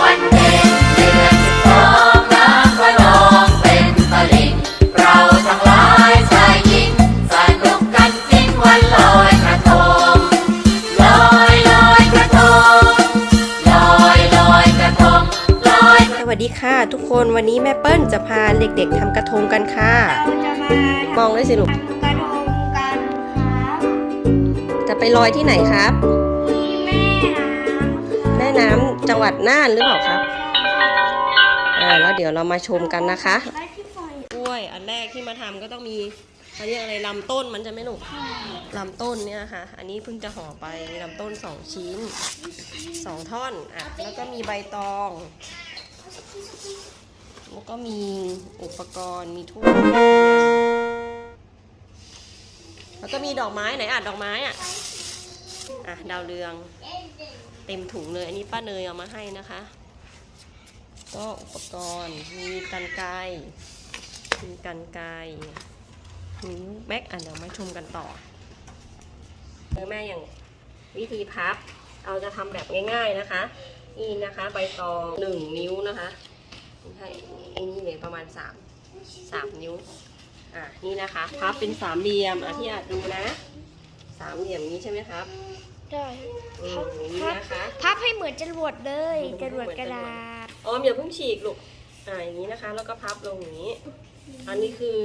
วันเพ็ญเดือนสิบสองน้ำพระนองเป็นตะลิ่งเราทั้งหลายชายหญิงสนุกกันจริงวันลอยกระทงลอยลอยกระทงลอยลอยกระทงลอย สวัสดีค่ะ ทุกคนวันนี้แม่เปิ้ลจะพาเด็กๆทำกระทงกันค่ะ เราจะมามองด้วยสิลูก ทำกระทงกันครับ จะไปลอยที่ไหนครับ หวัดน่านหรือเปล่าครับอ่าแล้วเดี๋ยวเรามาชมกันนะคะกล้วยอันแรกที่มาทำก็ต้องมีเขาเรียกอะไรลำต้นมันจะไม่ลูกลำต้นเนี่ยค่ะ อันนี้เพิ่งจะห่อไปมีลำต้นสองชิ้นสองท่อนอะแล้วก็มีใบตองแล้วก็มีอุปกรณ์มีทูบแล้วก็มีดอกไม้ไหนอะดอกไม้อะอะดาวเรือง เต็มถุงเลย อันนี้ป้าเนยเอามาให้นะคะ ก็อุปกรณ์มีกันไกรมีกันไกรมีแม็กอะเดี๋ยวมาชมกันต่อแม่อย่างวิธีพับ เราจะทำแบบง่าย ๆนะคะ นี่นะคะใบตองหนึ่งนิ้วนะคะให้อันนี้เลยประมาณสามสามนิ้ว อะนี่นะคะพับเป็นสามเหลี่ยมอะที่อาจดูนะ สามเหลี่ยมนี้ใช่ไหมครับ ได้ อืมอย่างนี้นะคะพับให้เหมือนจรวดเลยจรวดกระดาษออมอย่าเพิ่งฉีกลูกอ่าอย่างนี้นะคะ แล้วก็พับลงอย่างนี้ อันนี้คือ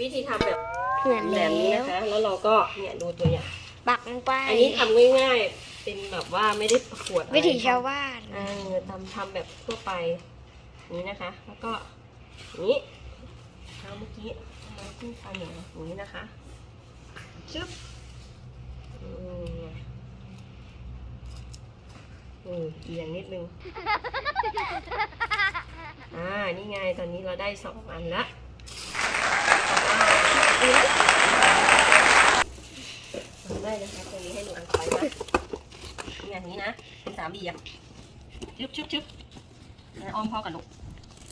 วิธีทำแบบเหมือนแบบนี้นะคะ แล้วเราก็เนี่ยดูตัวอย่าง ปักลงไปอันนี้ทำง่ายๆ เป็นแบบว่าไม่ได้ประกวดอะไรวิถีชาวบ้านเออทำทำแบบทั่วไปอย่างนี้นะคะ แล้วก็อย่างนี้เท้าเมื่อกี้เอามาขึ้นฟันอย่างอย่างนี้นะคะชึบอืม อืมเอียงนิดนึง อ่า นี่ไง ตอนนี้เราได้สองอันละทำได้นะคะตรงนี้ให้หนูอันไว้นะนี่อย่างนี้นะ เป็นสามเหลี่ยมชึบชึบชึบนะอ้อมพ่อกับลูก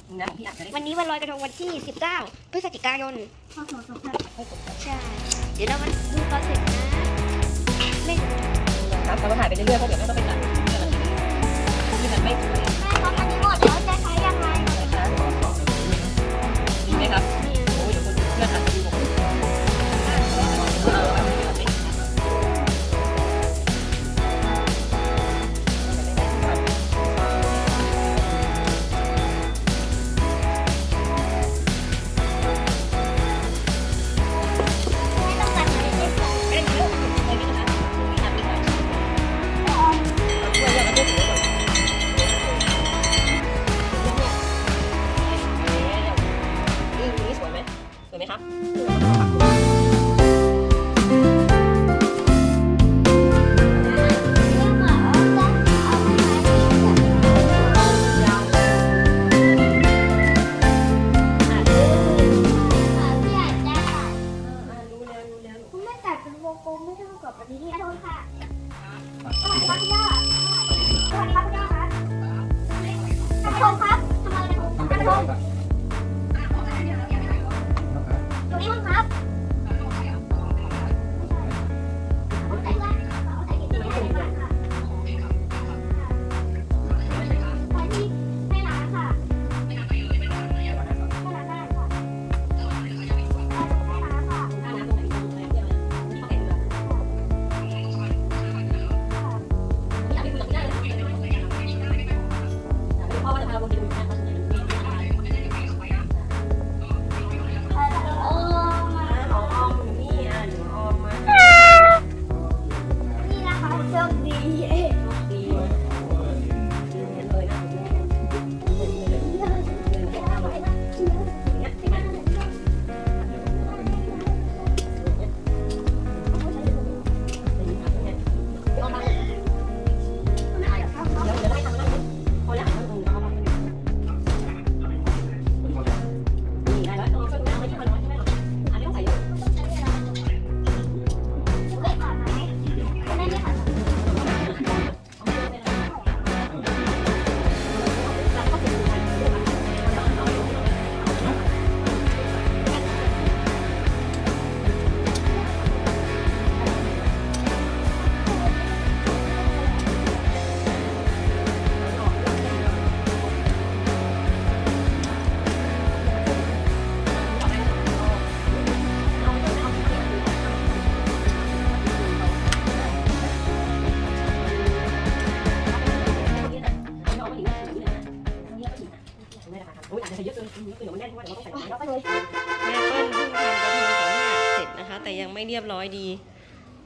นี่นะของพี่อาจจะได้วันนี้วันลอยกระทงวันที่ 19 พฤศจิกายนพศ2500ใช่ เดี๋ยวเรามาดูตอนเสร็จนะเล่นครับเราก็ถ่ายไปเรื่อยๆเพราะเดี๋ยวไม่ต้องไปตัด ที่มัน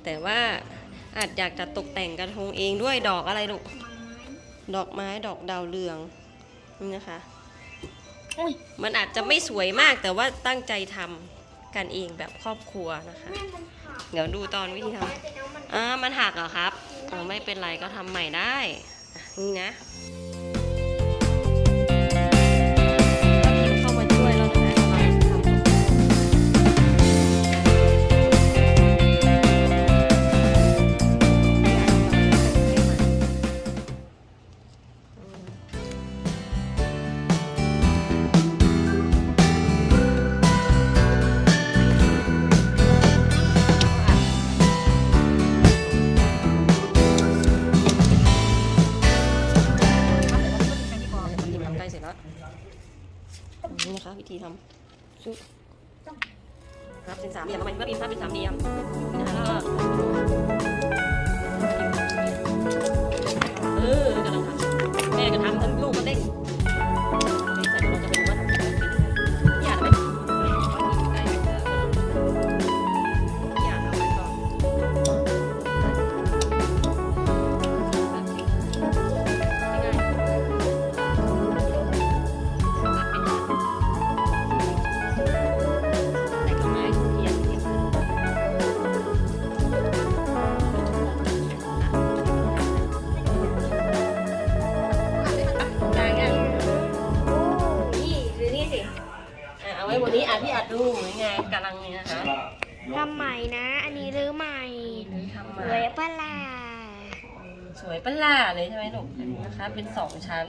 แต่ว่าอาจอยากจะตกแต่งกระทงเองด้วยดอกอะไรลูกดอกไม้ดอกดาวเรืองนี่นะคะอุ้ยมันอาจจะไม่สวยมากแต่ว่าตั้งใจทำกันเองแบบครอบครัวนะคะแม่มันขาดเดี๋ยวดูตอนวิธีทำแต่น้องมันอ่ามันหักเหรอครับอ๋อไม่เป็นไรก็ทำใหม่ได้อะนี่นะ นนี้นะคะ เป็นสองชั้น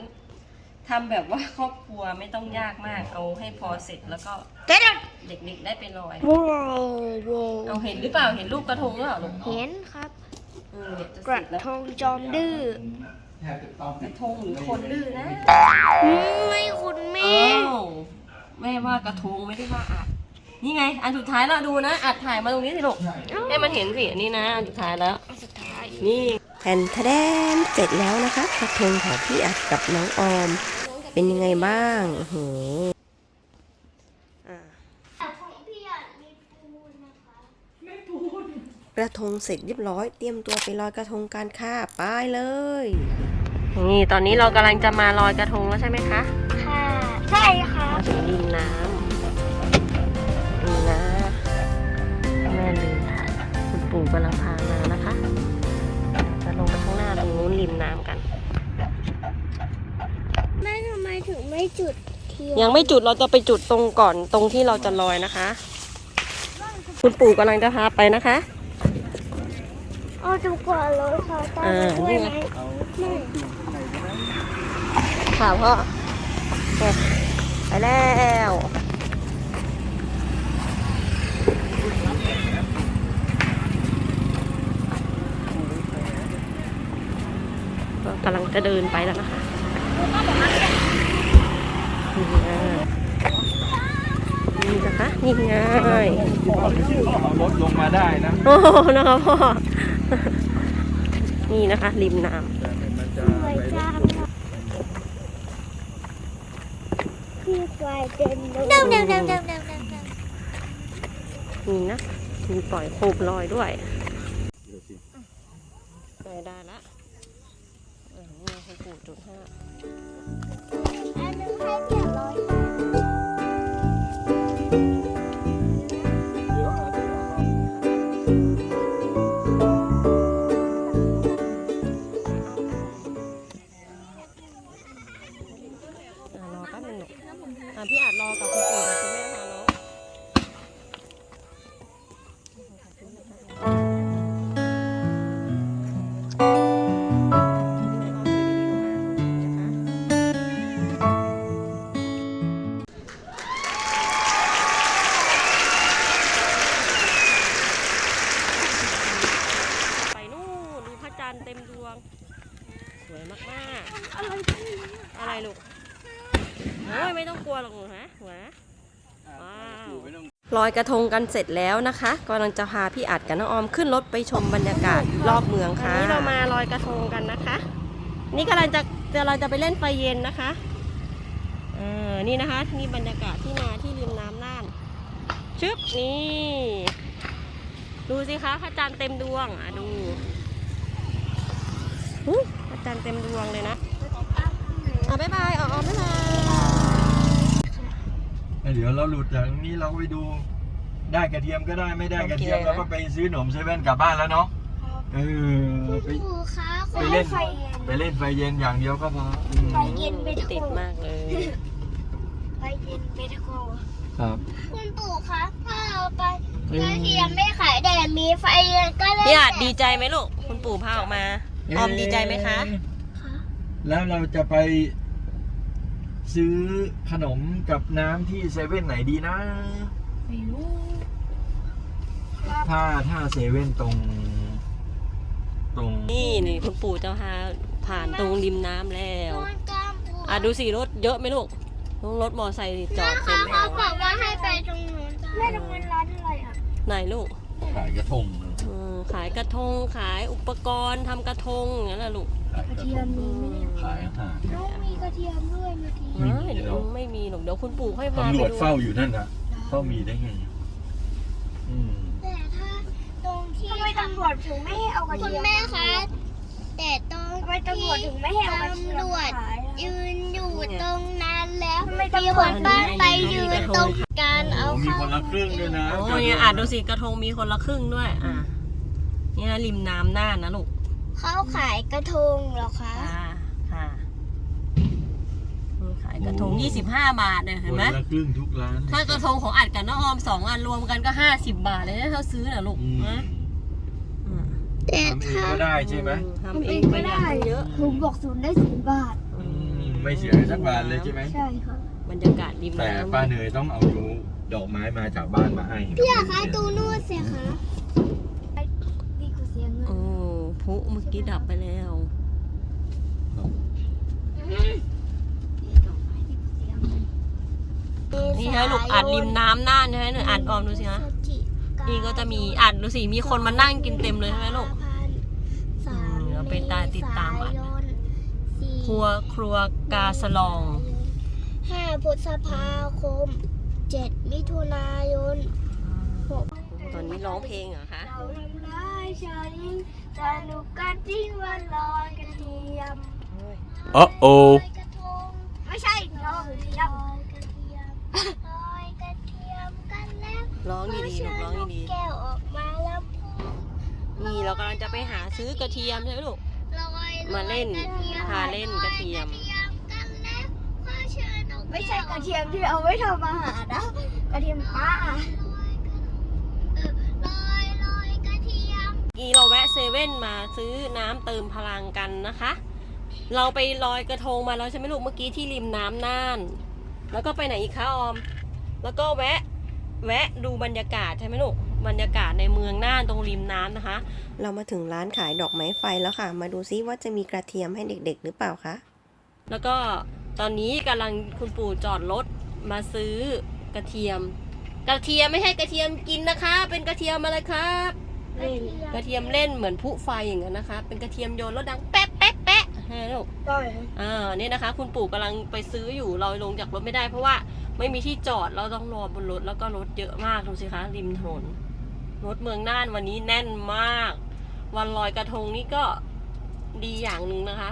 ทำแบบว่าครอบครัวไม่ต้องยากมาก เอาให้พอเสร็จแล้วก็เจ๊ดเด็กๆได้ไปลอยว้าวว้าวเอาเห็นหรือเปล่า เห็นรูปกระทงหรือเปล่าลูกเห็นครับเออเนี่ยจะกเสร็ระจแล้วทงจอมดื้อกระทงหรือคนดื้อนะอืมไม่คุณแม่อ้าวแม่ว่ากระทงไม่ได้ว่าอัด นี่ไง อันสุดท้ายแล้วดูนะ อัดถ่ายมาตรงนี้สิลูกให้มันเห็นสินี่นะ อันสุดท้ายแล้วอันสุดท้าย นี่ แผ่นทะแดนเสร็จแล้วนะคะกระทงของพี่อัดกับน้องออม เป็นยังไงบ้างโอ้โหอ่าของพี่อะมีปูนนะคะกระทงเสร็จเรียบร้อย เตรียมตัวไปลอยกระทงกันค่ะไปเลย นี่ตอนนี้เรากำลังจะมาลอยกระทงแล้วใช่ไหมคะ ค่ะ ใช่ค่ะมาถึงริมน้ำนี่นะ แม่ลืมถ่ายคุณปู่กำลังพา รงนู้นริมน้ำกัน แม่ทำไมถึงไม่จุดเทียนยังไม่จุดเราจะไปจุดตรงก่อนตรงที่เราจะลอยนะคะ คุณปู่กำลังจะพาไปนะคะ เอาจุกก่อนเลยค่ะตาอ่าด้วยไหมนี่ไงไม่ค่ะพ่อไปแล้ว ก็กำลังจะเดินไปแล้วนะคะนี่ไงนี่นะคะนี่ไงเอารถลงมาได้นะ โอ้โหนะคะพ่อ นี่นะคะ ริมน้แต่มันจะสวยจังค่ะพี่กลายเป็นเดาเดาเดาเดาเดาเดาำนี่นะ มีปล่อยโคมลอยด้วยได้ได้ละ อยกระทงกันเสร็จแล้วนะคะกำลังจะพาพี่อัดกับน้องออมขึ้นรถไปชมบรรยากาศรอบเมืองค่ะ วันนี้เรามาลอยกระทงกันนะคะ นี่กำลังจะจะเราจะไปเล่นไฟเย็นนะคะเออนี่นะคะนี่บรรยากาศที่นาที่ริมน้ำน่านชึบนี่ดูสิคะพระจันทร์เต็มดวงอะดูหูพระจันทร์เต็มดวงเลยนะอะบ๊ายบายอ๋อบ๊ายบายเดี๋ยวเราหลุดจากนี้เราไปดู ได้กระเทียมก็ได้ไม่ได้กระเทียมเราก็ไปซื้อหนมเซเว่นกลับบ้านแล้วเนาะเออไปครูคะไปเล่นไปเล่นไฟเย็นอย่างเดียวก็พออืมไฟเย็นไปโทติดมากเลยไฟเย็นไปโทครับ คุณปู่คะถ้าเอาไปกระเทียมไม่ขายแต่มีไฟเย็นก็เลยพี่อาจดีใจไหมลูก คุณปู่พาออกมา ออมดีใจไหมคะแล้วเราจะไป ซื้อขนมกับน้ำที่เซเว่นไหนดีนะ ไม่รู้ ถ้าถ้าเซเว่นตรง ตรงนี่นี่คุณปู่จะพาผ่านตรงริมน้ำแล้วนอนกลางปู่อะดูสิรถเยอะไหมลูกรถมอไซค์จอดเต็มแถเขาวบอกว่าให้ไปตรงนู้นแม่ตรงนั้นร้านอะไรอะไหนลูกขายกระทงอืมขายกระทงขายอุปกรณ์ทำกระทงอย่างนั้นแหละลูกขายกระทงอืมขายอาหารน้องมีกระเทียมด้วยเมื่อกี้ไม่มีเดี๋ยวหรอกไม่มีหรอกเดี๋ยวคุณปู่ค่อยพาตำรไปวจดูเฝ้าอยู่นั่นนะเฝ้ามีได้ไง อืม แต่ถ้าตรงที่ทำไมตำรวจถึงไม่ให้เอากระเทียมคุณแม่คะ แต่ตรงทำไมตำรวจถึงไม่ให้เอากระเทียมตำรวจยืนอยู่ตรงนั้นแล้วมีคนบ้านไปยืนตรงการเอาโอ้มีเข้าคนละครึ่งด้วยนะโอ้ยอะดูสิกระทงมีคนละครึ่งด้วย อะเนี่ยริมน้ำน่านนะลูกเขาขายกระทงเหรอคะค่ะค่ะนี่ขายกระทง 25 บาทเนี่ยคเห็นนไหมละครึ่งทุกร้านถ้ากระทงของอัดกับน้องออมสองอันรวมกันก็ 50 บาทเลยนะถ้าซื้อน่ะลูกอืมนะอืม แต่ทำเองถ้าก็ได้ใช่ไหมทำเองประหยัดตั้งเยอะ ลุงบอกศูนย์ได้ศูนย์บาท อืมไม่เสียสักบาทเลยใช่ไหม ใช่ค่ะบรรยากาศริมแต่น้ำป้าเนยต้องเอาดูดอกไม้มาจากบ้านมาให้พี่อยากคะตูนู่นเสียคะนี่คือเสียงเงิน โอ้พลุเมื่อกี้ดับไปแล้ว นี่ฮะลูกอัดริมน้ำน่านใช่ไหมหนูอัดออมดูสิฮะนี่ก็จะมีอัดดูสิมีคนมานั่งกินเต็มเลยใช่ไหมลูกอืมเดี๋ยว ไปตาติดตามอัดครัวครัวกาสลองห้าพฤษภาคมเจ็ดมิถุนายนหกตอนนี้ร้องเพลงเหรอคะเราทำร้ายชายสนุกกันที่วันลอยกระเทียมอ๋อโอลอยกระทงไม่ใช่ลอยกระเทียมลอยกระเทียมกันแล้วร้องดีๆร้องดีๆแก้วออกมาแล้ว นี่เรากำลังจะไปหาซื้อกระเทียมใช่ไหมลูกลอยมาเล่นลอยกระทียมพาเล่นกระเทียมลอยกันแล้วขอเชิญนกไม่ใช่กระเทียมที่เอาไว้ทำอาหารนะ กระเทียมป้าลอยลอยกระเทียมกีเราแวะเซเว่นมาซื้อน้ำเติมพลังกันนะคะ เราไปลอยกระทงมาแล้วใช่ไหมลูกเมื่อกี้ที่ริมน้ำน่าน แล้วก็ไปไหนอีกคะออม แล้วก็แวะแวะดูบรรยากาศใช่ไหมลูก บรรยากาศในเมืองน่านตรงริมน้ำนะคะ เรามาถึงร้านขายดอกไม้ไฟแล้วค่ะ มาดูซิว่าจะมีกระเทียมให้เด็กๆ หรือเปล่าคะ แล้วก็ตอนนี้กำลังคุณปู่จอดรถมาซื้อกระเทียม กระเทียมไม่ให้กระเทียมกินนะคะ เป็นกระเทียมอะไรครับกระเทียมเล่นเหมือนผู้ไฟอย่างนั้นนะคะ เป็นกระเทียมโยนแล้วดังแป๊ะแป๊ะแป๊ะฮะลูกได้อ่าเนี่ยนะคะ คุณปู่กำลังไปซื้ออยู่เราลงจากรถไม่ได้เพราะว่าไม่มีที่จอดเราต้องรอบนรถแล้วก็รถเยอะมากดูสิคะริมถนน รถเมืองน่านวันนี้แน่นมาก วันลอยกระทงนี่ก็ดีอย่างหนึ่งนะคะ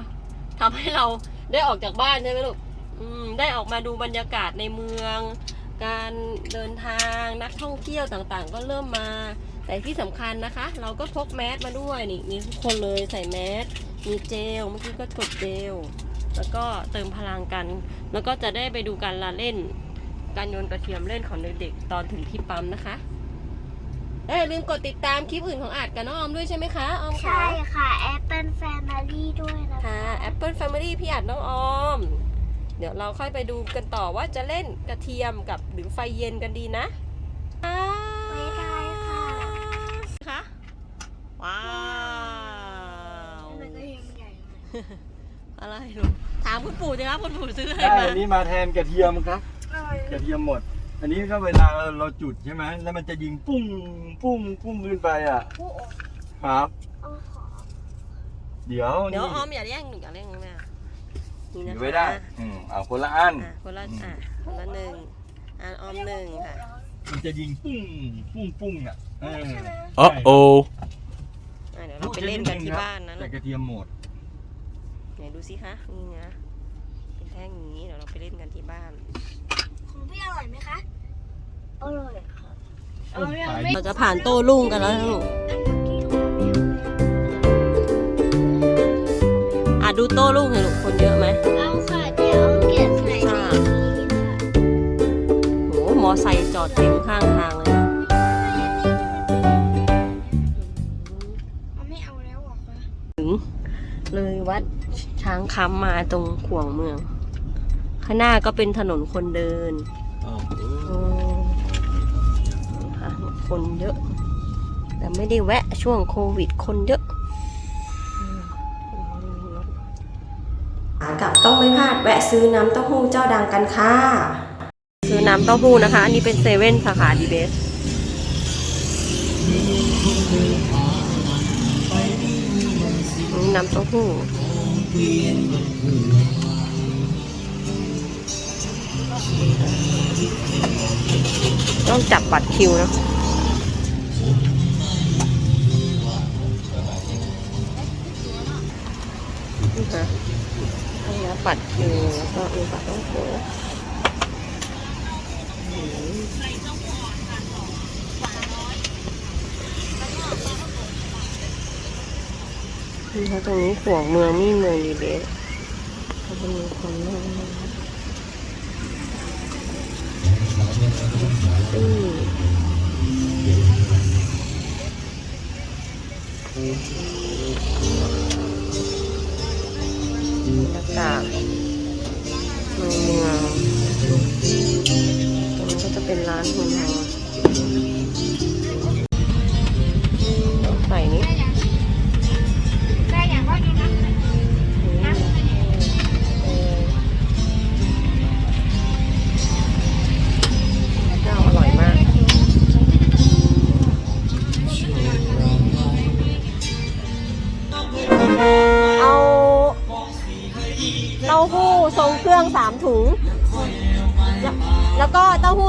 ทำให้เราได้ออกจากบ้านใช่ไหมลูกได้ออกมาดูบรรยากาศในเมือง การเดินทางนักท่องเที่ยวต่างๆ ก็เริ่มมา แต่ที่สำคัญนะคะ เราก็พกแมสมาด้วยนี่นี่ทุกคนเลยใส่แมสมีเจลเมื่อกี้ก็กดเจลแล้วก็เติมพลังกัน แล้วก็จะได้ไปดูการละเล่น การโยนกระเทียมเล่นของเด็กๆตอนถึงที่ปั๊มนะคะ เอ้ยลืมกดติดตามคลิปอื่นของอาจกับน้องออมด้วยใช่ไหมคะออมคะใช่ค่ะ Apple Family ด้วยนะคะค่ะ Apple Family พี่อาจน้องออม เดี๋ยวเราค่อยไปดูกันต่อว่าจะเล่นกระเทียมกับหรือไฟเย็นกันดีนะไม่ได้ค่ะค่ะว้าวมันก็ยังใหญ่อะไรลูกถามคุณปู่สิครับคุณปู่ซื้ออะไรได้มาอันนี้มาแทนกระเทียมครับ กระเทียมหมด อันนี้ก็เวลาเราจุดใช่ไหมแล้วมันจะยิงปุ้งปุ้งปุ้งขึ้นไปอะ ผู้อครับ เอาขอเดี๋ยวเดี๋ยวนี่ออมอย่าแย่งหนึ่งอย่าแย่งแม่นนี่ถืนะอคะไว้ได้ อืมเอาคนละอัน อะคนละอะคนละหนึ่งอะออมหนึ่งค่ะมันจะยิงปุ้งปุ้งปุ้งอะเออ Uh-oh. อะเดี๋ยวเราไปเล่นกันที่บ้านนะใส่ลูกกระเทียมหมดไหนดูสิคะนี่นะเป็นแท่งอย่างนี้เดี๋ยวเราไปเล่นกันที่บ้าน ของพี่อร่อยไหมคะ อร่อยค่ะโอ้ยขายดีเราจะผ่านโต้รุ่งกันแล้วนะลูกอะดูโต้รุ่งให้ลูกคนเยอะไหมเอาค่ะเดี๋ยวเอาเก็บใส่ในนี้ค่ะโหมอไซค์จอดเต็มข้างทางเลยนะเอาไม่เอาแล้วเหรอคะถึงเลยวัดช้างคำมาตรงขวงเมือง ข้างหน้าก็เป็นถนนคนเดินอ้าวโอ้ค่ะคนเยอะ แต่ไม่ได้แวะช่วงโควิดคนเยอะขากลับต้องไม่พลาดแวะซื้อน้ำเต้าหู้เจ้าดังกันค่ะ ซื้อน้ำเต้าหู้นะคะ อันนี้เป็นเซเว่นสาขาดีเบสนี่น้ำเต้าหู้ ต้องจับบัตรคิวนะนี่ค่ะให้นะบัตรคิวแล้วก็มีบัตรต้องโผนี่ค่ะตรงนี้ขวงเมืองมีเมืองดีเบสเขาจะมีคนนั่งนะคะอืม บรรยากาศเมืองเมืองตรงนี้ก็จะเป็นร้านหุ่นหอ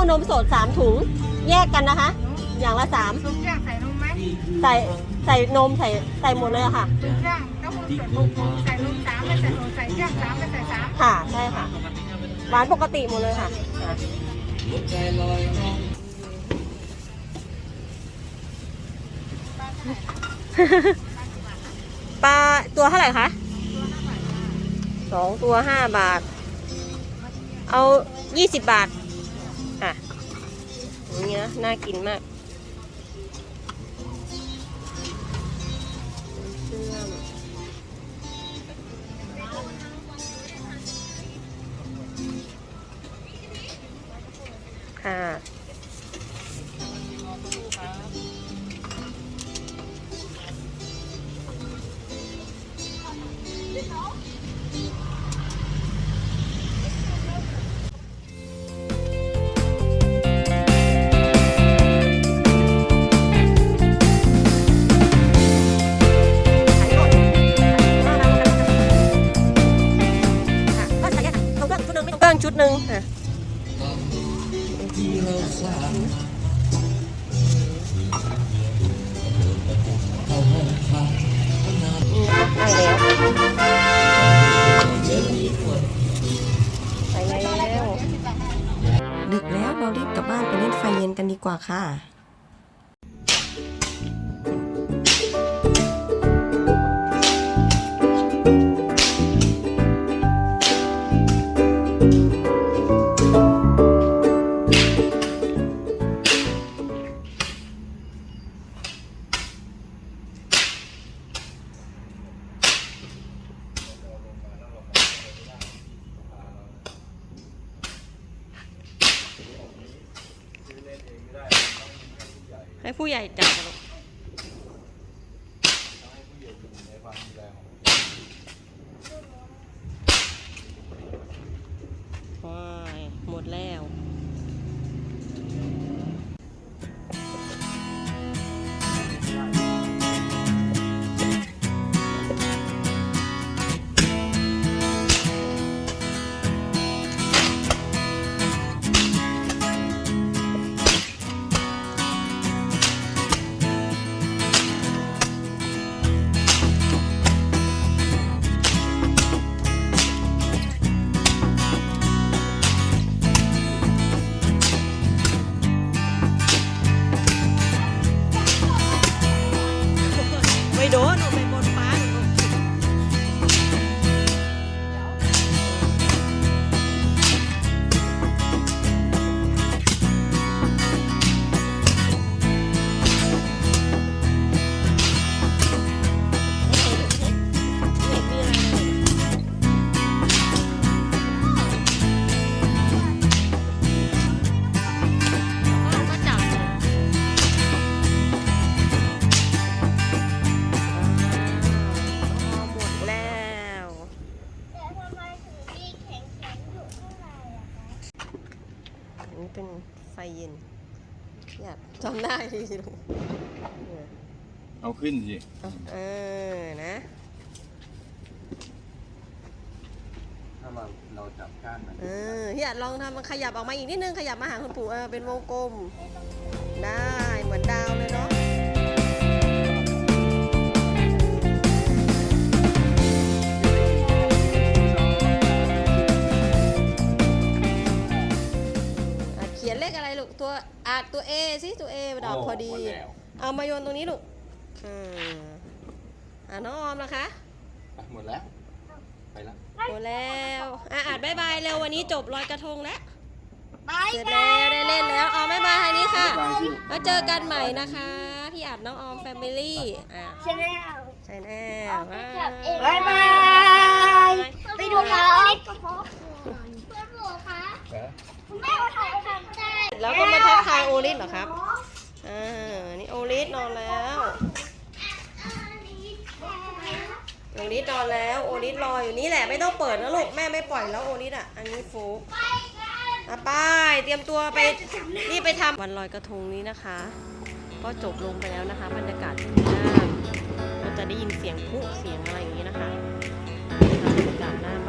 นมสดสามถุง แยกกันนะคะ อย่างละสามทุกอย่างใส่นมไหมใส่ใส่นมใส่ใส่หมดเลยอะค่ะทุกอย่างเต้าหู้ส่วนบุกใส่นมสามไม่ใส่นมใส่เครื่องสามไม่ใส่สามค่ะใช่ค่ะหวานปกติหมดเลยค่ะอะปลาตัวเท่าไหร่คะสองตัวห้าบาท เอายี่สิบบาทอะ อย่างเงี้ยน่ากินมากเชื่อมค่ะ ค่ะ ผู้ใหญ่จับากจำได้ดีลูกเออเอาขึ้นสิเอาเออ นะถ้าเราเราจับก้านมันเออพี่อัดลองทำมันขยับออกมาอีกนิดนึง ขยับมาหาคุณปู่เออเป็นวงกลม ได้เหมือนดาวเลยเนาะ เขียนเลขอะไรลูกตัวอาตัว A สิตัว A ดอกพอดี เอามาโยนตรงนี้ลูกอืมอะน้องออมนะคะหมดแล้วไปแล้วหมดแล้วอะอาดบายบายเร็ววันนี้จบลอยกระทงแล้วบายเสร็จแล้วได้เล่นแล้วออมบายบายทางนี้ค่ะบ๊ายบายสิแล้วเจอกันใหม่นะคะ พี่อัดน้องออมแฟมิลี่อะชาแนลใช่แน่ว้าบายบายไปดูเขาเพื่อนหนูคะคุณ แม่ถ่ายทำได้แล้วก็มาทักทายโอลิสเหรอครับอ่านี่โอลิสนอนแล้วโอลิสนอนแล้วโอลิสรออยู่นี่แหละไม่ต้องเปิดนะลูกแม่ไม่ปล่อยแล้วโอลิสอะ อันนี้ฟุกอะไปเตรียมตัวไปนี่ไปทำวันลอยกระทงนี้นะคะ ก็จบลงไปแล้วนะคะ บรรยากาศที่น่านเราจะได้ยินเสียงพุเสียงอะไรอย่างนี้นะคะบรรยากาศหน้าบ้าน